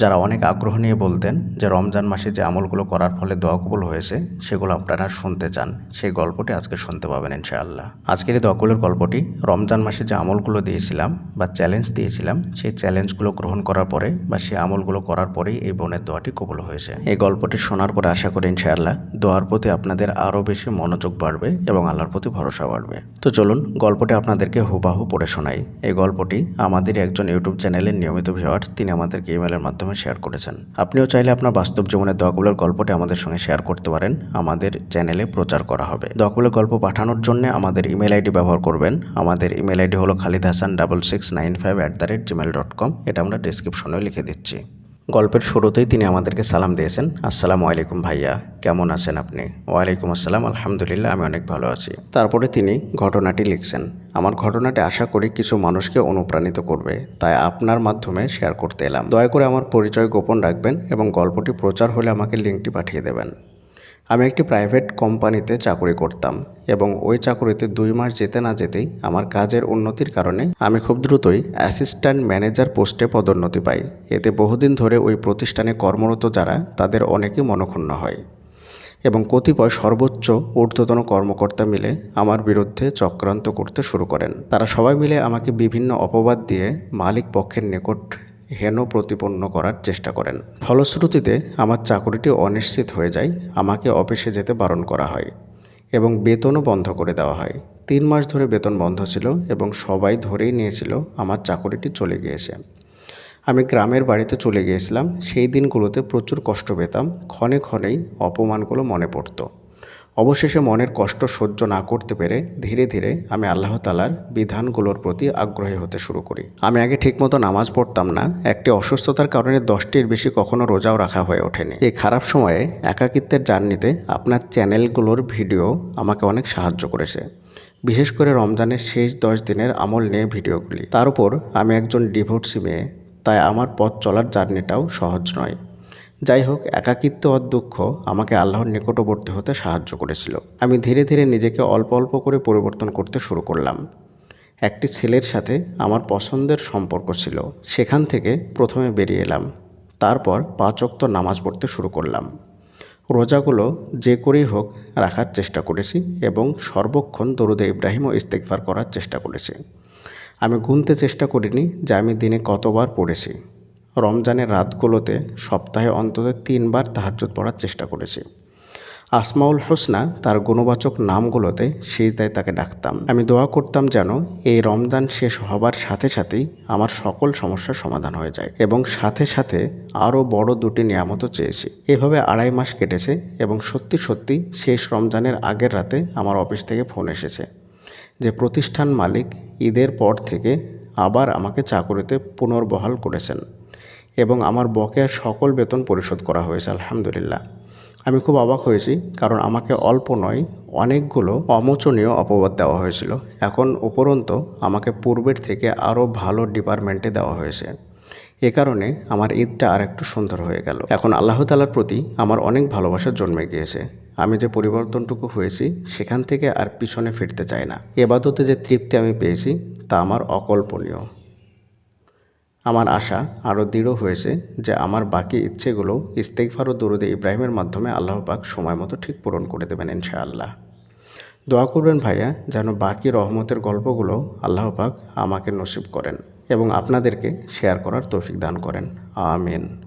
যারা অনেক আগ্রহ নিয়ে বলতেন যে রমজান মাসে যে আমলগুলো করার ফলে দোয়া কবুল হয়েছে, সেগুলো আপনারা শুনতে চান। সেই গল্পটি আজকে শুনতে পাবেন ইনশাআল্লাহ। আজকের এই দোয়া কবুলের গল্পটি, রমজান মাসে যে আমলগুলো দিয়েছিলাম বা চ্যালেঞ্জ দিয়েছিলাম, সেই চ্যালেঞ্জগুলো গ্রহণ করার পরে বা সেই আমলগুলো করার পরেই এই বোনের দোয়াটি কবুল হয়েছে। এই গল্পটি শোনার পরে আশা করি ইনশাআল্লাহ দোয়ার প্রতি আপনাদের আরও বেশি মনোযোগ বাড়বে এবং আল্লাহর প্রতি ভরসা বাড়বে। তো চলুন গল্পটি আপনাদেরকে হুবাহু পড়ে শোনাই। এই গল্পটি আমাদের একজন ইউটিউব চ্যানেলের নিয়মিত ভিউয়ার, তিনি আমাদেরকে ইমেলের মাধ্যমে শেয়ার করেছেন। আপনিও চাইলে আপনার বাস্তব জীবনের দোয়াগুলোর গল্পটি আমাদের সঙ্গে শেয়ার করতে পারেন। আমাদের চ্যানেলে প্রচার করা হবে। দোয়াগুলোর গল্প পাঠানোর জন্য আমাদের ইমেল আইডি ব্যবহার করবেন। আমাদের ইমেল আইডি হলো Khalid Hasan double six nine five at the rate Gmail dot com এটা আমরা ডিসক্রিপশনেও লিখে দিচ্ছি। গল্পের শুরুতেই তিনি আমাদেরকে সালাম দিয়েছেন। আসসালামু আলাইকুম ভাইয়া, কেমন আছেন আপনি? ওয়ালাইকুম আসসালাম, আলহামদুলিল্লাহ, আমি অনেক ভালো আছি। তারপরে তিনি ঘটনাটি লিখছেন। আমার ঘটনাটি আশা করি কিছু মানুষকে অনুপ্রাণিত করবে, তাই আপনার মাধ্যমে শেয়ার করতে এলাম। দয়া করে আমার পরিচয় গোপন রাখবেন এবং গল্পটি প্রচার হলে আমাকে লিঙ্কটি পাঠিয়ে দেবেন। আমি একটি প্রাইভেট কোম্পানিতে চাকরি করতাম এবং ওই চাকরিতে দুই মাস যেতে না যেতেই আমার কাজের উন্নতির কারণে আমি খুব দ্রুতই অ্যাসিস্ট্যান্ট ম্যানেজার পোস্টে পদোন্নতি পাই। এতে বহুদিন ধরে ওই প্রতিষ্ঠানে কর্মরত যারা, তাদের অনেকেই মনক্ষুণ্ণ হয় এবং কতিপয় সর্বোচ্চ ঊর্ধ্বতন কর্মকর্তা মিলে আমার বিরুদ্ধে চক্রান্ত করতে শুরু করেন। তারা সবাই মিলে আমাকে বিভিন্ন অপবাদ দিয়ে মালিক পক্ষের নিকট হেন প্রতিপন্ন করার চেষ্টা করেন। ফলশ্রুতিতে আমার চাকরিটি অনিশ্চিত হয়ে যায়, আমাকে অফিসে যেতে বারণ করা হয় এবং বেতনও বন্ধ করে দেওয়া হয়। তিন মাস ধরে বেতন বন্ধ ছিল এবং সবাই ধরেই নিয়েছিল আমার চাকরিটি চলে গিয়েছে। আমি গ্রামের বাড়িতে চলে গিয়েছিলাম, সেই দিনগুলোতে প্রচুর কষ্ট পেতাম, ক্ষণে ক্ষণেই অপমানগুলো মনে পড়তো। অবশেষে মনের কষ্ট সহ্য না করতে পেরে ধীরে ধীরে আমি আল্লাহ তালার বিধানগুলোর প্রতি আগ্রহী হতে শুরু করি। আমি আগে ঠিকমতো নামাজ পড়তাম না, একটি অসুস্থতার কারণে দশটির বেশি কখনো রোজাও রাখা হয়ে ওঠেনি। এই খারাপ সময়ে একাকিত্বের জার্নিতে আপনার চ্যানেলগুলোর ভিডিও আমাকে অনেক সাহায্য করেছে। বিশেষ করে রমজানের শেষ দশ দিনের আমল নিয়ে ভিডিওগুলি। তার উপর আমি একজন ডিভোর্সি মেয়ে, তাই আমার পথ চলার জার্নিটাও সহজ নয়। যাই হোক, একাকিত্ব আর দুঃখ আমাকে আল্লাহর নিকটবর্তী হতে সাহায্য করেছিল। আমি ধীরে ধীরে নিজেকে অল্প অল্প করে পরিবর্তন করতে শুরু করলাম। একটি ছেলের সাথে আমার পছন্দের সম্পর্ক ছিল। সেখান থেকে প্রথমে বেরিয়ে এলাম। তারপর পাঁচ অক্ত নামাজ পড়তে শুরু করলাম। রোজাগুলো যে করেই হোক রাখার চেষ্টা করেছি এবং সর্বক্ষণ দরুদে ইব্রাহিম ও ইস্তেকফার করার চেষ্টা করেছি। আমি গুনতে চেষ্টা করিনি যে আমি দিনে কতবার পড়েছি। রমজানের রাতগুলোতে সপ্তাহে অন্তত তিনবার তাহাজ্জুদ পড়ার চেষ্টা করেছি। আসমাউল হোসনা তার গুণবাচক নামগুলোতে সিজদায় তাকে ডাকতাম। আমি দোয়া করতাম যেন এই রমজান শেষ হবার সাথে সাথেই আমার সকল সমস্যার সমাধান হয়ে যায় এবং সাথে সাথে আরও বড় দুটি নিয়ামতও চেয়েছি। এভাবে আড়াই মাস কেটেছে এবং সত্যি সত্যি শেষ রমজানের আগের রাতে আমার অফিস থেকে ফোন এসেছে যে প্রতিষ্ঠান মালিক ঈদের পর থেকে আবার আমাকে চাকরিতে পুনর্বহাল করেছেন। এবং আমার বকেয়া সকল বেতন পরিশোধ করা হয়েছে, আলহামদুলিল্লাহ। আমি খুব অবাক হয়েছি, কারণ আমাকে অল্প নয়, অনেকগুলো অমোচনীয় অপবাদ দেওয়া হয়েছিল। এখন উপরন্ত আমাকে পূর্বের থেকে আরও ভালো ডিপার্টমেন্টে দেওয়া হয়েছে। এ কারণে আমার ঈদটা আর একটু সুন্দর হয়ে গেল। এখন আল্লাহ তালার প্রতি আমার অনেক ভালোবাসা জন্মে গিয়েছে। আমি যে পরিবর্তনটুকু হয়েছি, সেখান থেকে আর পিছনে ফিরতে চাই না। এবাদতে যে তৃপ্তি আমি পেয়েছি, তা আমার অকল্পনীয়। আমার আশা আরও দৃঢ় হয়েছে যে আমার বাকি ইচ্ছেগুলো ইস্তেকফার ও দরুদে ইব্রাহিমের মাধ্যমে আল্লাহ পাক সময় মতো ঠিক পূরণ করে দেবেন ইনশাআল্লাহ। দোয়া করবেন ভাইয়া, যেন বাকি রহমতের গল্পগুলো আল্লাহ পাক আমাকে নসিব করেন এবং আপনাদেরকে শেয়ার করার তৌফিক দান করেন। আমিন।